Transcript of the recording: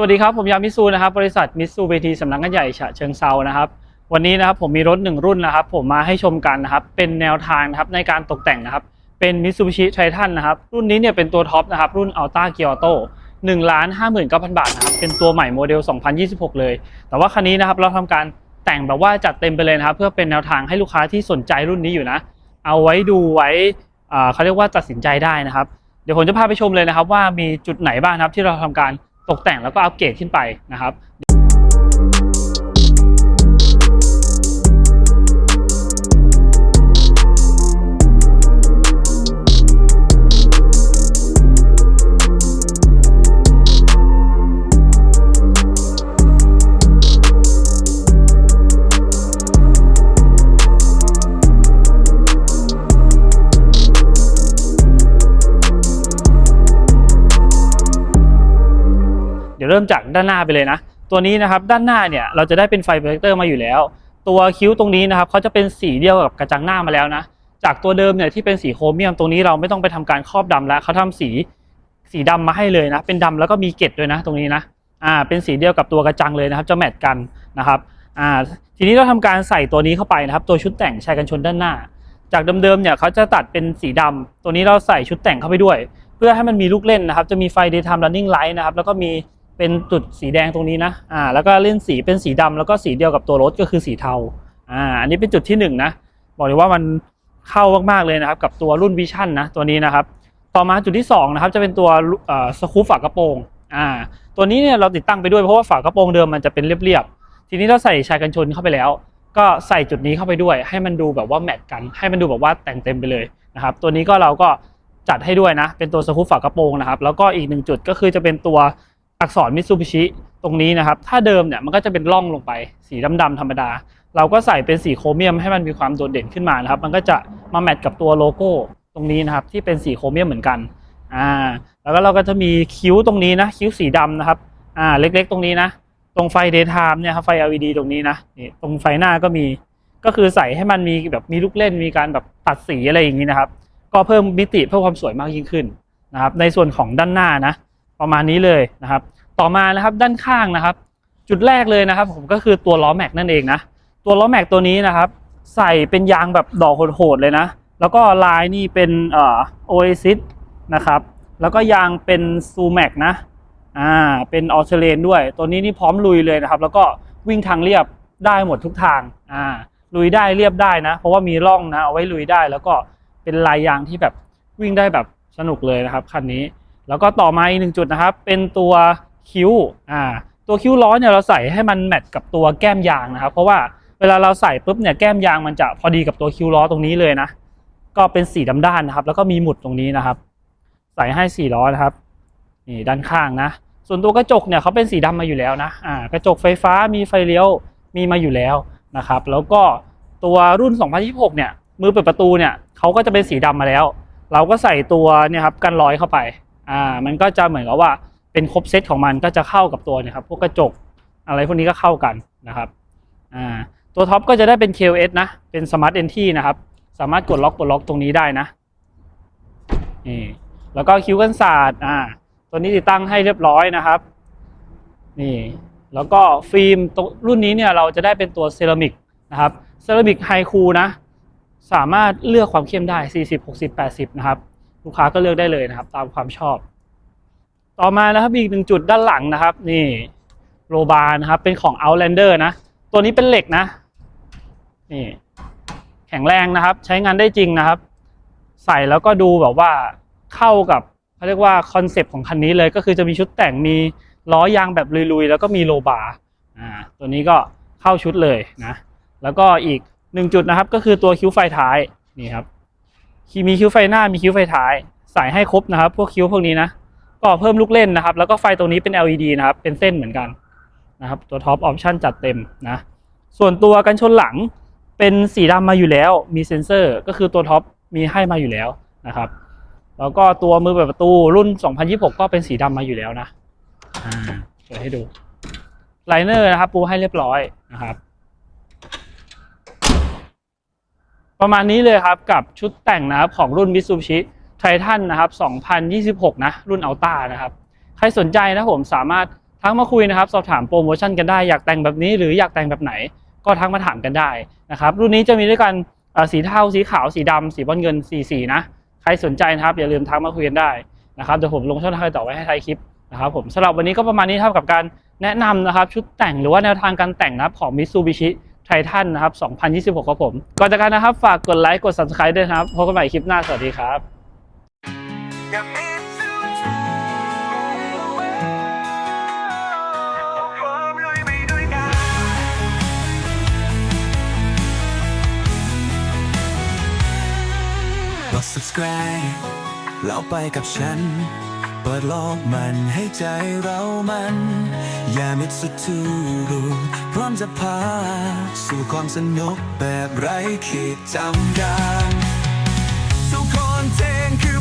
สวัสดีครับ ผมยามิซูนะครับบริษัทมิซูเวทีสำนักงานใหญ่ฉะเชิงเซานะครับวันนี้นะครับผมมีรถหนึ่งรุ่นนะครับ ผมมาให้ชมกันนะครับ เป็นแนวทางนะครับในการตกแต่งนะครับ เป็น Mitsubishi Triton นะครับ รุ่นนี้เนี่ยเป็นตัวท็อปนะครับ รุ่น Alta Kyoto 1ล้าน59,000บาทนะครับ เป็นตัวใหม่โมเดล 2026 เลย แต่ว่าคันนี้นะครับเราทำการแต่งแบบว่าจัดเต็มไปเลยนะครับ เพื่อเป็นแนวทางให้ลูกค้าที่สนใจรุ่นนี้อยู่นะ เอาไว้ดูไว้เขาเรียกว่าตัดสินใจได้นะครับ เดี๋ยวผมจะพาไปชมเลยนะครับ ว่ามีจุดไหนบ้างครับที่เราทำการ ตกแต่งแล้วก็อัปเกรดขึ้นไปนะครับ เริ่มจากด้านหน้าไปเลยนะ ตัวนี้นะครับด้านหน้าเนี่ยเราจะได้เป็นไฟโปรเจคเตอร์มาอยู่แล้ว ตัวคิ้วตรงนี้นะครับเขาจะเป็นสีเดียวกับกระจังหน้ามาแล้วนะ จากตัวเดิมเนี่ยที่เป็นสีโครเมียมตรงนี้เราไม่ต้องไปทำการครอบดำแล้วเขาทำสีสีดำมาให้เลยนะ เป็นดำแล้วก็มีเกล็ดด้วยนะ ตรงนี้นะอ่าเป็นสีเดียวกับตัวกระจังเลยนะครับ จะแมทกันนะครับอ่าทีนี้เราทำการใส่ตัวนี้เข้าไปนะครับ ตัวชุดแต่งชายกันชนด้านหน้า จากเดิมๆเนี่ยเขาจะตัดเป็นสีดำตัวนี้เราใส่ชุดแต่งเข้าไปด้วย เพื่อให้มันมีลูกเล่นนะครับ จะมีไฟ daytime running light นะครับแล้วก็มี เป็นจุดสีแดงตรงนี้นะอ่าแล้วก็เล่นสีเป็นสีดำแล้วก็สีเดียวกับตัวรถก็คือสีเทาอ่าอันนี้เป็นจุดที่หนึ่งนะบอกเลยว่ามันเข้ามากๆเลยนะครับกับตัวรุ่นวิชั่นนะตัวนี้นะครับต่อมาจุดที่สองนะครับจะเป็นตัวสกู๊ปฝากระโปรงอ่าตัวนี้เนี่ยเราติดตั้งไปด้วยเพราะว่าฝากระโปรงเดิมมันจะเป็นเรียบๆทีนี้เราใส่ชายกันชนเข้าไปแล้ว ก็ใส่จุดนี้เข้าไปด้วย ให้มันดูแบบว่าแมทกัน ให้มันดูแบบว่าแต่งเต็มไปเลยนะครับตัวนี้ก็เราก็จัดให้ด้วยนะเป็นตัวสกูปฝากระโปรงนะครับแล้วก็อีกหนึ่งจุดก็คือจะเป็นตัว อักษรมิตซูบิชิตรงนี้นะครับ ถ้าเดิมเนี่ยมันก็จะเป็นร่องลงไปสีดำๆธรรมดา เราก็ใส่เป็นสีโครเมียมให้มันมีความโดดเด่นขึ้นมานะครับ มันก็จะมาแมทกับตัวโลโก้ตรงนี้นะครับ ที่เป็นสีโครเมียมเหมือนกันอ่าแล้วก็เราก็จะมีคิ้วตรงนี้นะ คิ้วสีดำนะครับอ่าเล็กๆ ตรงนี้นะ ตรงไฟ daytime เนี่ยครับไฟ LED ตรงนี้นะนี่ตรงไฟหน้าก็มีก็คือใส่ให้มันมีแบบมีลูกเล่นมีการแบบตัดสีอะไรอย่างนี้นะครับ ก็เพิ่มมิติเพิ่มความสวยมากยิ่งขึ้นนะครับ ในส่วนของด้านหน้านะ ประมาณนี้เลยนะครับ ต่อมานะครับด้านข้างนะครับ จุดแรกเลยนะครับ ผมก็คือตัวล้อแม็กนั่นเองนะตัวล้อแม็กตัวนี้นะครับ ใส่เป็นยางแบบดอกโหดๆเลยนะ แล้วก็ลายนี่เป็นเอ่อโอเอซิสนะครับแล้วก็ยางเป็นซูแม็กนะอ่าเป็นออเตรเลนด้วย ตัวนี้นี่พร้อมลุยเลยนะครับ แล้วก็วิ่งทางเรียบได้หมดทุกทางอ่าลุยได้เรียบได้นะ เพราะว่ามีร่องนะเอาไว้ลุยได้ แล้วก็เป็นลายยางที่แบบวิ่งได้แบบสนุกเลยนะครับคันนี้ แล้วก็ต่อมาอีกหนึ่งจุดนะครับ เป็นตัวคิ้วอ่าตัวคิ้วล้อเนี่ยเราใส่ให้มันแมทกับตัวแก้มยางนะครับ เพราะว่าเวลาเราใส่ปุ๊บเนี่ยแก้มยางมันจะพอดีกับตัวคิ้วล้อตรงนี้เลยนะ ก็เป็นสีดำด้านนะครับ แล้วก็มีหมุดตรงนี้นะครับ ใส่ให้สี่ล้อนะครับนี่ด้านข้างนะ ส่วนตัวกระจกเนี่ยเขาเป็นสีดำมาอยู่แล้วนะอ่ากระจกไฟฟ้ามีไฟเลี้ยวมีมาอยู่แล้วนะครับ แล้วก็ตัวรุ่น 2026 เนี่ยมือเปิดประตูเนี่ยเขาก็จะเป็นสีดำมาแล้ว เราก็ใส่ตัวเนี่ยครับกันรอยเข้าไป อ่ามันก็จะเหมือนกับว่าเป็นครบเซตของมันก็จะเข้ากับตัวนี่ยครับพวกกระจกอะไรพวกนี้ก็เข้ากันนะครับอ่าตัวท็อปก็จะได้เป็น KOS นะ เป็น Smart Entry นะครับ สามารถกดล็อกปลดล็อกตรงนี้ได้นะนี่แล้วก็คิ้วกันศาสตร์อ่าตัวนี้ติดตั้งให้เรียบร้อยนะครับนี่แล้วก็ฟิล์มตัวรุ่นนี้เนี่ยเราจะได้เป็นตัวเซรามิกนะครับเซรามิกไฮคูนะ สามารถเลือกความเข้มได้ 40 60 80 นะครับ ลูกค้าก็เลือกได้เลยนะครับ ตามความชอบ ต่อมานะครับอีกหนึ่งจุดด้านหลังนะครับ นี่โรบาร์นะครับเป็นของ Outlander นะ ตัวนี้เป็นเหล็กนะ นี่ แข็งแรงนะครับ ใช้งานได้จริงนะครับ ใส่แล้วก็ดูแบบว่าเข้ากับเขาเรียกว่าคอนเซปต์ของคันนี้เลยก็คือจะมีชุดแต่งมีล้อยางแบบลุยๆ แล้วก็มีโลบาร์อ่าตัวนี้ก็เข้าชุดเลยนะ แล้วก็อีกหนึ่งจุดนะครับ ก็คือตัวคิ้วไฟท้ายนี่ครับ มีคิ้วไฟหน้ามีคิ้วไฟท้าย ใส่ให้ครบนะครับ พวกคิ้วพวกนี้นะก็เพิ่มลูกเล่นนะครับ แล้วก็ไฟตรงนี้เป็น LED นะครับ เป็นเส้นเหมือนกันนะครับ ตัวท็อปออปชั่นจัดเต็มนะ ส่วนตัวกันชนหลังเป็นสีดำมาอยู่แล้ว มีเซ็นเซอร์ก็คือตัวท็อปมีให้มาอยู่แล้วนะครับ แล้วก็ตัวมือเปิดประตูรุ่น 2026 ก็เป็นสีดำมาอยู่แล้วนะอ่าเปิดให้ดูไลเนอร์นะครับ ปูให้เรียบร้อยนะครับ ประมาณนี้เลยครับกับชุดแต่งนะครับของรุ่น Mitsubishi Triton นะครับ 2026 นะ รุ่น Alta นะครับ ใครสนใจนะผมสามารถทักมาคุยนะครับ สอบถามโปรโมชั่นกันได้อยากแต่งแบบนี้หรืออยากแต่งแบบไหน ก็ทักมาถามกันได้นะครับ รุ่นนี้จะมีด้วยกันสีเทาสีขาวสีดำสีบอลเงินสีสีนะ ใครสนใจนะครับ อย่าลืมทักมาคุยกันได้นะครับเดี๋ยวผมลงช่องทางต่อไว้ให้ท้ายคลิปนะครับผมสำหรับวันนี้ก็ประมาณนี้เท่ากับการแนะนำนะครับ ชุดแต่งหรือว่าแนวทางการแต่งนะครับของ Mitsubishi Triton นะครับ 2026ครับผมก่อนจากกันนะครับ ฝากกดไลค์กด subscribe ด้วยนะครับพบกันใหม่คลิปหน้าสวัสดีครับกด subscribe แล้วไปกับฉันเปิดโลกมันให้ใจเรามันอย่ามิดสุดทูรูพร้อมจะพา สู่ความสนุกแบบไร้ขีดจำกัดทุกคนเทงคือ